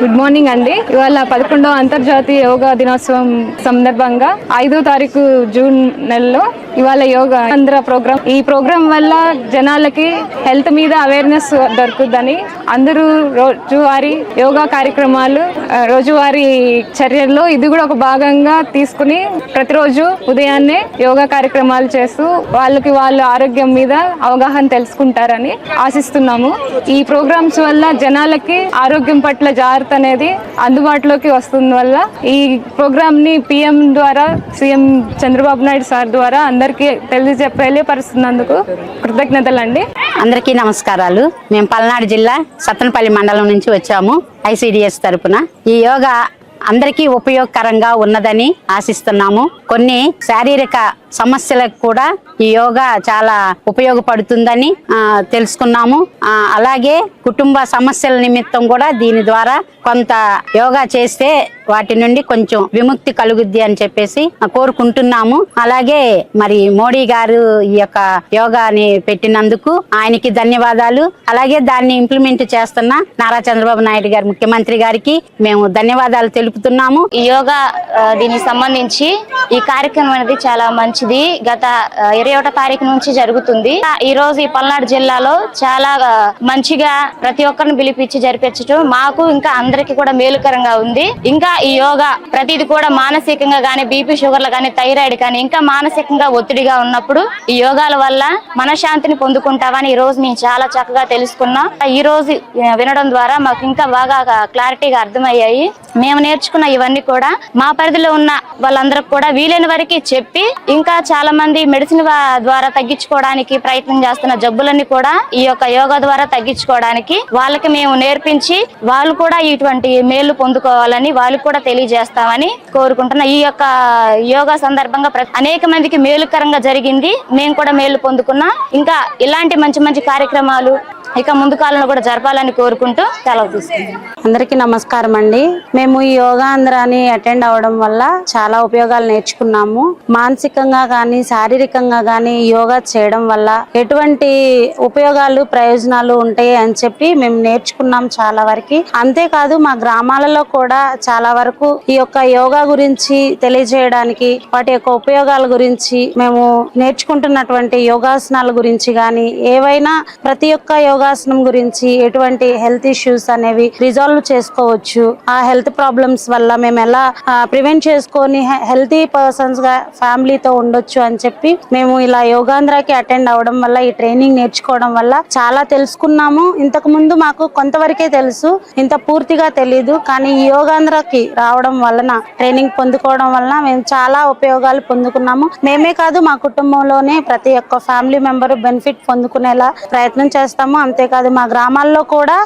Good morning అండి. ఇవాళ పదకొండవ అంతర్జాతీయ యోగా దినోత్సవం సందర్భంగా ఐదో తారీఖు జూన్ నెలలో ఇవాళ యోగా ఆంధ్ర ప్రోగ్రామ్ ఈ ప్రోగ్రామ్ వల్ల జనాలకి హెల్త్ మీద అవేర్నెస్ దొరుకుతుందని అందరూ రోజువారీ యోగా కార్యక్రమాలు రోజువారి రోజువారీ చర్యల్లో ఇది కూడా ఒక భాగంగా తీసుకుని ప్రతిరోజు ఉదయాన్నే యోగా కార్యక్రమాలు చేస్తూ వాళ్ళకి వాళ్ళ ఆరోగ్యం మీద అవగాహన తెలుసుకుంటారని ఆశిస్తున్నాము. ఈ ప్రోగ్రామ్స్ వల్ల జనాలకి ఆరోగ్యం పట్ల జాగ్రత్త అనేది అందుబాటులోకి వస్తుంది వల్ల ఈ ప్రోగ్రామ్ని పిఎం ద్వారా సీఎం చంద్రబాబు నాయుడు సార్ ద్వారా అందరికీ తెలియజె తెలియపరుస్తున్నందుకు కృతజ్ఞతలండి. అందరికీ నమస్కారాలు. మేము పల్నాడు జిల్లా సత్తనపల్లి మండలం నుంచి వచ్చాము ఐసిడిఎస్ తరపున. ఈ యోగా అందరికీ ఉపయోగకరంగా ఉన్నదని ఆశిస్తున్నాము. కొన్ని శారీరక సమస్యలకు కూడా ఈ యోగా చాలా ఉపయోగపడుతుందని తెలుసుకున్నాము. అలాగే కుటుంబ సమస్యల నిమిత్తం కూడా దీని ద్వారా కొంత యోగా చేస్తే వాటి నుండి కొంచెం విముక్తి కలుగుద్ది అని చెప్పేసి కోరుకుంటున్నాము. అలాగే మరి మోడీ గారు ఈ యొక్క యోగాని పెట్టినందుకు ఆయనకి ధన్యవాదాలు. అలాగే దాన్ని ఇంప్లిమెంట్ చేస్తున్న నారా చంద్రబాబు నాయుడు గారు ముఖ్యమంత్రి గారికి మేము ధన్యవాదాలు తెలుపుతున్నాము. ఈ యోగా దీనికి సంబంధించి ఈ కార్యక్రమం అనేది చాలా మంచి మంచిది. గత ఇరవై ఒకటో తారీఖు నుంచి జరుగుతుంది. ఈ రోజు ఈ పల్నాడు జిల్లాలో చాలా మంచిగా ప్రతి ఒక్కరిని పిలిపించి జరిపించడం మాకు ఇంకా అందరికి కూడా మేలుకరంగా ఉంది. ఇంకా ఈ యోగా ప్రతిది కూడా మానసికంగా గానీ బీపీ షుగర్లు గానీ థైరాయిడ్ కానీ ఇంకా మానసికంగా ఒత్తిడిగా ఉన్నప్పుడు ఈ యోగాల వల్ల మనశాంతిని పొందుకుంటామని ఈ రోజు మేము చాలా చక్కగా తెలుసుకున్నాం. ఈ రోజు వినడం ద్వారా మాకు ఇంకా బాగా క్లారిటీగా అర్థమయ్యాయి. మేము నేర్చుకున్న ఇవన్నీ కూడా మా పరిధిలో ఉన్న వాళ్ళందరికి కూడా వీలైన వరకు చెప్పి ఇంకా చాలా మంది మెడిసిన్ ద్వారా తగ్గించుకోవడానికి ప్రయత్నం చేస్తున్న జబ్బులన్నీ కూడా ఈ యొక్క యోగా ద్వారా తగ్గించుకోవడానికి వాళ్ళకి మేము నేర్పించి వాళ్ళు కూడా ఇటువంటి మేలు పొందుకోవాలని వాళ్ళకి కూడా తెలియజేస్తామని కోరుకుంటున్న. ఈ యొక్క యోగా సందర్భంగా ప్ర- అనేక మందికి మేలుకరంగా జరిగింది. మేము కూడా మేలు పొందుకున్నాం. ఇంకా ఇలాంటి మంచి మంచి కార్యక్రమాలు ఇక ముందు కాలంలో కూడా జరపాలని కోరుకుంటూ సెలవు తీసుకుంటాం అందరికీ నమస్కారం అండి. మేము ఈ యోగాంధ్రాని అటెండ్ అవడం వల్ల చాలా ఉపయోగాలు నేర్చుకున్నాము. మానసికంగా కానీ శారీరకంగా కానీ యోగా చేయడం వల్ల ఎటువంటి ఉపయోగాలు ప్రయోజనాలు ఉంటాయి అని చెప్పి మేము నేర్చుకున్నాం చాలా వరకు. అంతేకాదు మా గ్రామాలలో కూడా చాలా వరకు ఈ యొక్క యోగా గురించి తెలియజేయడానికి వాటి యొక్క ఉపయోగాల గురించి మేము నేర్చుకుంటున్నటువంటి యోగాసనాల గురించి కానీ ఏవైనా ప్రతి ఒక్క యోగాసనం గురించి ఎటువంటి హెల్త్ ఇష్యూస్ అనేవి రిజాల్వ్ చేసుకోవచ్చు. ఆ హెల్త్ ప్రాబ్లమ్స్ వల్ల మేము ఎలా ప్రివెంట్ చేసుకొని హెల్తీ పర్సన్స్గా ఫ్యామిలీతో ఉండొచ్చు అని చెప్పి మేము ఇలా యోగాంధ్రాకి అటెండ్ అవ్వడం వల్ల ఈ ట్రైనింగ్ నేర్చుకోవడం వల్ల చాలా తెలుసుకున్నాము. ఇంతకు ముందు మాకు కొంతవరకే తెలుసు. ఇంత పూర్తిగా తెలియదు కానీ ఈ యోగాంధ్రకి రావడం వలన ట్రైనింగ్ పొందుకోవడం వలన మేము చాలా ఉపయోగాలు పొందుకున్నాము. మేమే కాదు మా కుటుంబంలోనే ప్రతి ఒక్క ఫ్యామిలీ మెంబర్ బెనిఫిట్ పొందుకునేలా ప్రయత్నం చేస్తాము. అంతేకాదు మా గ్రామాల్లో కూడా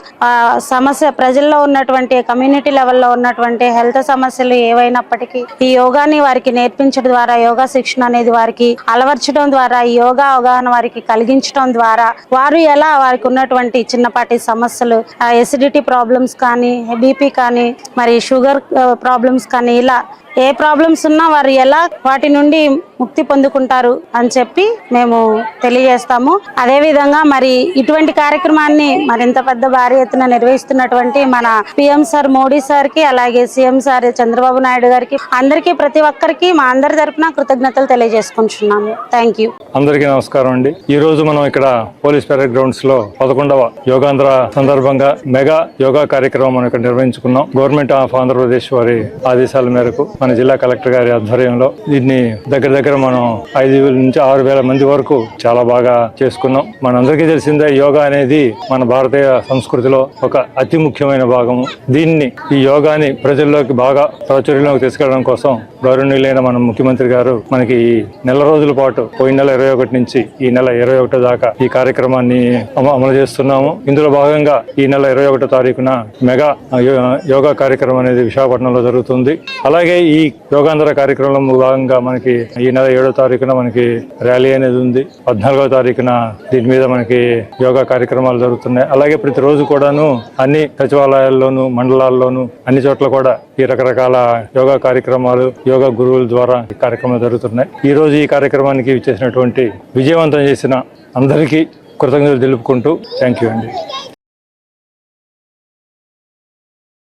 సమస్య ప్రజల్లో ఉన్నటువంటి కమ్యూనిటీ లెవెల్లో ఉన్నటువంటి హెల్త్ సమస్యలు ఏవైనప్పటికీ ఈ యోగాని వారికి నేర్పించడం ద్వారా యోగా శిక్షణ అనేది వారికి అలవర్చడం ద్వారా ఈ యోగా అవగాహన వారికి కలిగించడం ద్వారా వారు ఎలా వారికి ఉన్నటువంటి చిన్నపాటి సమస్యలు ఎసిడిటీ ప్రాబ్లమ్స్ కానీ బీపీ కానీ మరి షుగర్ ప్రాబ్లమ్స్ కానీ ఇలా ఏ ప్రాబ్లమ్స్ ఉన్నా వారు ఎలా వాటి నుండి ముక్తి పొందుకుంటారు అని చెప్పి మేము తెలియజేస్తాము. అదేవిధంగా మరి ఇటువంటి కార్యక్రమాన్ని మరింత పెద్ద భారీ ఎత్తున నిర్వహిస్తున్నటువంటి మన పిఎం సార్ మోడీ సార్కి అలాగే సీఎం సార్ చంద్రబాబు నాయుడు గారికి అందరికీ ప్రతి ఒక్కరికి మా అందరి తరపున కృతజ్ఞతలు తెలియజేసుకుంటున్నాము. థ్యాంక్ యూ అందరికీ నమస్కారం అండి. ఈ రోజు మనం ఇక్కడ పోలీస్ పెరేడ్ గ్రౌండ్స్లో పదకొండవ యోగాంధ్ర సందర్భంగా మెగా యోగా కార్యక్రమం మనం ఇక్కడ నిర్వహించుకున్నాం. గవర్నమెంట్ ఆఫ్ ఆంధ్రప్రదేశ్ వారి ఆదేశాల మేరకు మన జిల్లా కలెక్టర్ గారి ఆధ్వర్యంలో దీన్ని దగ్గర దగ్గర మనం ఐదు వేల నుంచి ఆరు వేల మంది వరకు చాలా బాగా చేసుకున్నాం. మనందరికీ తెలిసిందే యోగా అనేది మన భారతీయ సంస్కృతిలో ఒక అతి ముఖ్యమైన భాగము. దీన్ని ఈ యోగాని ప్రజల్లోకి బాగా ప్రాచుర్యంలోకి తీసుకెళ్ళడం కోసం గౌరవనీయులైన మన ముఖ్యమంత్రి గారు మనకి ఈ నెల రోజుల పాటు పోయిన నెల ఇరవై ఒకటి నుంచి ఈ నెల ఇరవై ఒకటో దాకా ఈ కార్యక్రమాన్ని అమ- అమలు చేస్తున్నాము. ఇందులో భాగంగా ఈ నెల ఇరవై ఒకటో తారీఖున మెగా యోగా కార్యక్రమం అనేది విశాఖపట్నంలో జరుగుతుంది. అలాగే ఈ ఈ యోగాంధ్ర కార్యక్రమంలో భాగంగా మనకి ఈ నెల ఏడో తారీఖున మనకి ర్యాలీ అనేది ఉంది. పద్నాలుగో తారీఖున దీని మీద మనకి యోగా కార్యక్రమాలు జరుగుతున్నాయి. అలాగే ప్రతిరోజు కూడాను అన్ని సచివాలయాల్లోనూ మండలాల్లోనూ అన్ని చోట్ల కూడా ఈ రకరకాల యోగా కార్యక్రమాలు యోగా గురువుల ద్వారా ఈ కార్యక్రమాలు జరుగుతున్నాయి. ఈ రోజు ఈ కార్యక్రమానికి చేసినటువంటి విజయవంతం చేసిన అందరికీ కృతజ్ఞతలు తెలుపుకుంటూ థ్యాంక్ యూ అండి.